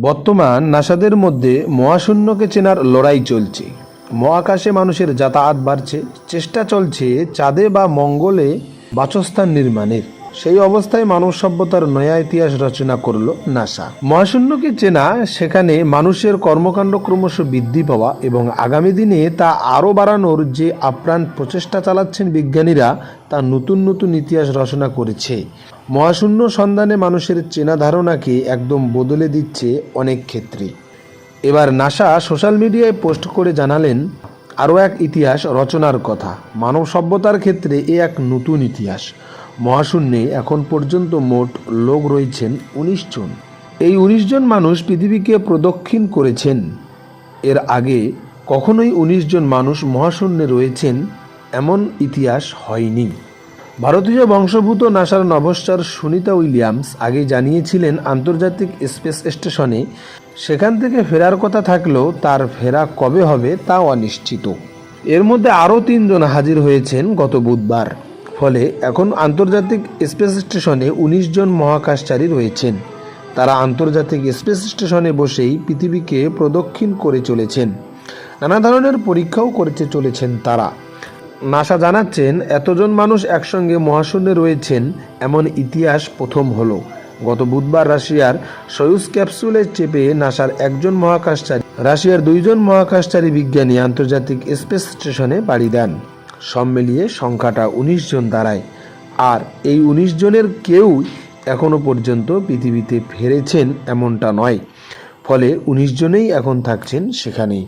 বর্তমান নাসাদের মধ্যে মহাশূন্যকে চেনার লড়াই চলছে। মহাকাশে মানুষের যাতায়াত বাড়ছে, চেষ্টা চলছে চাঁদে বা মঙ্গলে বাসস্থান নির্মাণের। সেই অবস্থায় মানব সভ্যতার নয়া ইতিহাস রচনা করল নাসা। মহাশূন্যকে চেনা সেখানে মানুষের কর্মকাণ্ড ক্রমশ বৃদ্ধি পাওয়া এবং আগামী দিনে তা আরও বাড়ানোর যে আপ্রাণ প্রচেষ্টা চালাচ্ছেন বিজ্ঞানীরা তা নতুন নতুন ইতিহাস রচনা করেছে। মহাশূন্য সন্ধানে মানুষের চেনা ধারণাকে একদম বদলে দিচ্ছে অনেক ক্ষেত্রে। এবার নাসা সোশ্যাল মিডিয়ায় পোস্ট করে জানালেন, আরও এক ইতিহাস রচনার কথা। মানব সভ্যতার ক্ষেত্রে এ এক নতুন ইতিহাস। মহাশূন্যে এখন পর্যন্ত মোট লোক রয়েছেন উনিশ জন। এই উনিশ জন মানুষ পৃথিবীকে প্রদক্ষিণ করেছেন। এর আগে কখনোই উনিশ জন মানুষ মহাশূন্যে রয়েছেন এমন ইতিহাস হয়নি। ভারতীয় বংশভূত নাসার নভশ্চর সুনিতা উইলিয়ামস আগে জানিয়েছিলেন আন্তর্জাতিক স্পেস স্টেশনে, সেখান থেকে ফেরার কথা থাকলেও তার ফেরা কবে হবে তাও অনিশ্চিত। এর মধ্যে আরও তিনজন হাজির হয়েছেন গত বুধবার। ফলে এখন আন্তর্জাতিক স্পেস স্টেশনে উনিশ জন মহাকাশচারী রয়েছেন। তারা আন্তর্জাতিক স্পেস স্টেশনে বসেই পৃথিবীকে প্রদক্ষিণ করে চলেছেন। নানা ধরনের পরীক্ষাও করতে চলেছেন তারা। নাসা জানাচ্ছেন, এতজন মানুষ একসঙ্গে মহাশূন্যে রয়েছেন, এমন ইতিহাস প্রথম হলো। গত বুধবার রাশিয়ার সয়ুজ ক্যাপসুলে চেপে নাসার একজন মহাকাশচারী, রাশিয়ার দুইজন মহাকাশচারী বিজ্ঞানী আন্তর্জাতিক স্পেস স্টেশনে পাড়ি দেন। সব মিলিয়ে সংখ্যাটা উনিশ জন দাঁড়ায়। আর এই উনিশ জনের কেউ এখনও পর্যন্ত পৃথিবীতে ফেরেছেন এমনটা নয়। ফলে উনিশ জনেই এখন থাকছেন সেখানেই।